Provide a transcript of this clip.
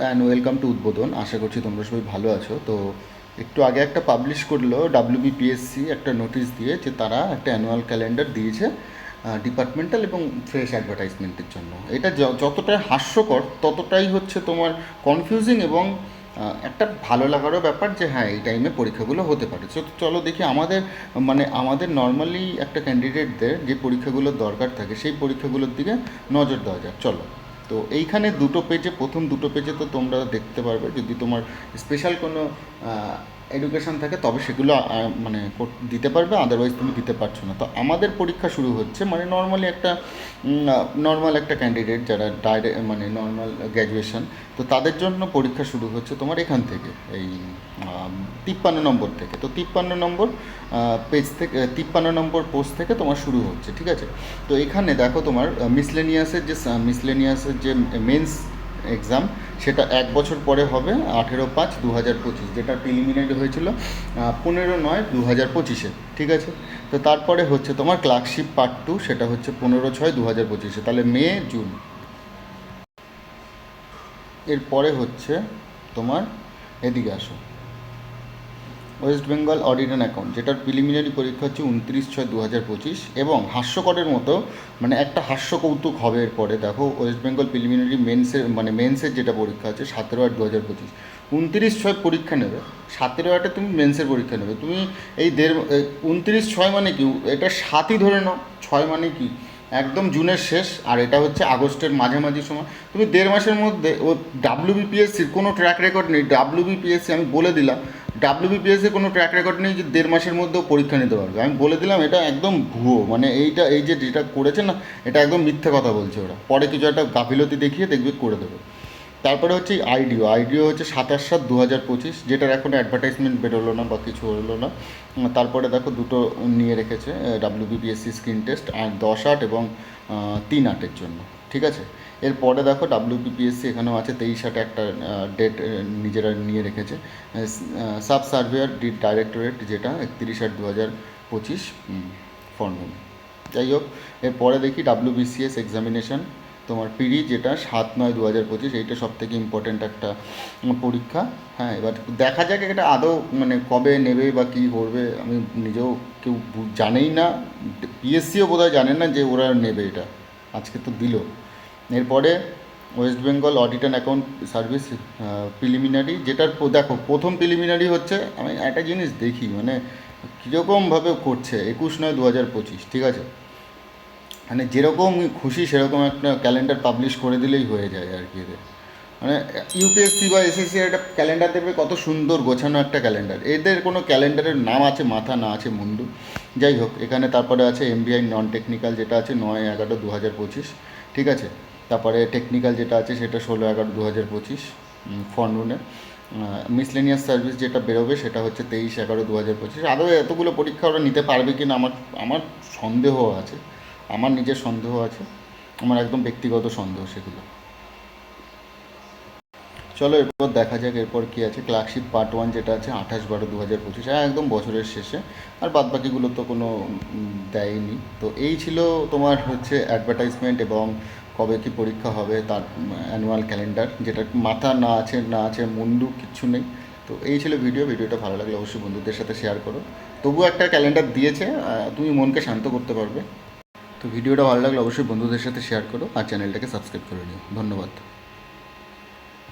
And welcome to উদ্বোধন আশা করছি তোমরা সবাই ভালো আছো। তো একটু আগে একটা পাবলিশ করল ডাব্লিউবিপিএসসি একটা নোটিশ দিয়ে যে তারা একটা অ্যানুয়াল ক্যালেন্ডার দিয়েছে ডিপার্টমেন্টাল এবং ফ্রেশ অ্যাডভার্টাইজমেন্টের জন্য। এটা যতটাই হাস্যকর, ততটাই হচ্ছে তোমার কনফিউজিং এবং একটা ভালো লাগারও ব্যাপার যে হ্যাঁ এই টাইমে পরীক্ষাগুলো হতে পারে। তো চলো দেখি আমাদের মানে আমাদের নর্মালি একটা ক্যান্ডিডেটদের যে পরীক্ষাগুলোর দরকার থাকে, সেই পরীক্ষাগুলোর দিকে নজর দেওয়া যাক। চলো। তো এইখানে দুটো পেজে প্রথম দুটো পেজে তো তোমরা দেখতে পারবে যদি তোমার স্পেশাল কোনো এডুকেশন থাকে, তবে সেগুলো মানে দিতে পারবে আদারওয়াইজ তুমি দিতে পারছ না। তো আমাদের পরীক্ষা শুরু হচ্ছে মানে নর্মালি একটা নর্মাল একটা ক্যান্ডিডেট যারা ডাইরেক্ট মানে নর্মাল গ্র্যাজুয়েশন তো তাদের জন্য পরীক্ষা শুরু হচ্ছে তোমার এখান থেকে, এই তিপ্পান্ন নম্বর থেকে। তো তিপ্পান্ন নম্বর পেজ থেকে তিপ্পান্ন নম্বর পোস্ট থেকে তোমার শুরু হচ্ছে, ঠিক আছে? তো এখানে দেখো তোমার মিসলেনিয়াসের যে মিসলেনিয়াসের যে মেন্স এক্সাম সেটা এক বছর পরে হবে, আঠেরো পাঁচ দু হাজার পঁচিশ, যেটা প্রিলিমিনারি হয়েছিল পনেরো নয় দু হাজার পঁচিশে, ঠিক আছে? তো তারপরে হচ্ছে তোমার ক্লার্কশিপ পার্ট টু সেটা হচ্ছে পনেরো ছয় দু হাজার পঁচিশে, তাহলে মে, জুন। এরপরে হচ্ছে তোমার এদিকে আসো। West Bengal audit and account যেটার প্রিলিমিনারি পরীক্ষা হচ্ছে উনত্রিশ ছয় দু হাজার পঁচিশ, এবং হাস্যকরের মতো মানে একটা হাস্য কৌতুক হবে এরপরে, দেখো ওয়েস্ট বেঙ্গল প্রিলিমিনারি মেন্সের মানে মেন্সের যেটা পরীক্ষা আছে, সতেরো আট দু হাজার পঁচিশ। উনত্রিশ ছয় পরীক্ষা নেবে, সতেরো আটে তুমি মেন্সের পরীক্ষা নেবে। তুমি এই দেড় উনত্রিশ ছয় মানে কি? এটা সাতই ধরে নাও, ছয় মানে কি? একদম জুনের শেষ, আর এটা হচ্ছে আগস্টের মাঝামাঝি সময়। তুমি দেড় মাসের মধ্যে, ও ডাব্লিউবিপিএসসির কোনো ট্র্যাক রেকর্ড নেই ডাব্লিউবিপিএসসি আমি বলে দিলাম ডাব্লিউবিপিএসসির কোনো ট্র্যাক রেকর্ড নেই যে দেড় মাসের মধ্যেও পরীক্ষা নিতে পারবে। আমি বলে দিলাম, এটা একদম ভুয়ো। মানে এইটা, এই যে যেটা করেছে না, এটা একদম মিথ্যে কথা বলছে ওরা। পরে কিছু একটা গাফিলতি দেখিয়ে দেখবে, করে দেবে। তারপরে হচ্ছে আইডিও আইডিও হচ্ছে সাতাশ সাত দু হাজার পঁচিশ, যেটার এখন অ্যাডভার্টাইজমেন্ট বেরোলো না বা কিছু হলো না। তারপরে দেখো দুটো নিয়ে রেখেছে ডাব্লিউবিপিএসসি স্ক্রিন টেস্ট আর দশ, আট এবং তিন, আটের জন্য। ঠিক আছে? এরপরে দেখো ডাব্লিউবিপিএসসি এখানেও আছে তেইশ আটে একটা ডেট নিজেরা নিয়ে রেখেছে। সাব সার্ভেয়ার ডি ডাইরেক্টরেট যেটা, একত্রিশ আট দু হাজার পঁচিশ ফর্মেন যাই হোক, এরপরে দেখি ডাব্লিউবিসিএস এক্সামিনেশন তোমার পিডি যেটা, সাত নয় দু হাজার পঁচিশ, এইটা সব থেকে ইম্পর্ট্যান্ট একটা পরীক্ষা। হ্যাঁ এবার দেখা যাক এটা আদৌ মানে কবে নেবে বা কী করবে, আমি নিজেও কেউ জানেই না। পিএসসিও বোধহয় জানে না যে ওরা নেবে এটা। আজকে তো দিল। এরপরে West Bengal audit and account service preliminary যেটার দেখো, প্রথম প্রিলিমিনারি হচ্ছে, আমি একটা জিনিস দেখি মানে কীরকমভাবে করছে, একুশ নয় দু হাজার পঁচিশ, ঠিক আছে? মানে যেরকম খুশি সেরকম একটা ক্যালেন্ডার পাবলিশ করে দিলেই হয়ে যায় আর কি এদের। মানে ইউপিএসসি বা এসএসসি একটা ক্যালেন্ডার দেবে কত সুন্দর গোছানো একটা ক্যালেন্ডার এদের কোনো ক্যালেন্ডারের নাম আছে, মাথা না আছে, মুন্ডু। যাই হোক, এখানে তারপরে আছে এমবিআই নন টেকনিক্যাল যেটা আছে নয় এগারো দু হাজার পঁচিশ, ঠিক আছে? তারপরে টেকনিক্যাল যেটা আছে সেটা ষোলো এগারো দু হাজার পঁচিশ ফর্নুনে মিসলেনিয়াস সার্ভিস যেটা বেরোবে সেটা হচ্ছে তেইশ এগারো দু হাজার পঁচিশ। আরও এতগুলো পরীক্ষা ওরা নিতে পারবে কি না আমার আমার সন্দেহ আছে। আমার নিজের সন্দেহ আছে। আমার একদম ব্যক্তিগত সন্দেহ সেগুলো। চলো এরপর দেখা যাক এরপর কী আছে। ক্লার্কশিপ পার্ট ওয়ান যেটা আছে আঠাশ বারো দু হাজার পঁচিশ। একদম বছরের শেষে। আর বাদ বাকিগুলো তো কোনো দেয়নি। তো এই ছিল তোমার হচ্ছে অ্যাডভার্টাইজমেন্ট এবং কবে কি পরীক্ষা হবে, তার অ্যানুয়াল ক্যালেন্ডার যেটা মাথা না আছে না আছে, মুন্ডু কিচ্ছু নেই। তো এই ছিল ভিডিও ভিডিওটা ভালো লাগলে অবশ্যই বন্ধুদের সাথে শেয়ার করো। তবুও একটা ক্যালেন্ডার দিয়েছে তুমি মনকে শান্ত করতে পারবে। তো ভিডিওটা ভালো লাগলে অবশ্যই বন্ধুদের সাথে শেয়ার করো, আর চ্যানেলটাকে সাবস্ক্রাইব করে নিও। ধন্যবাদ।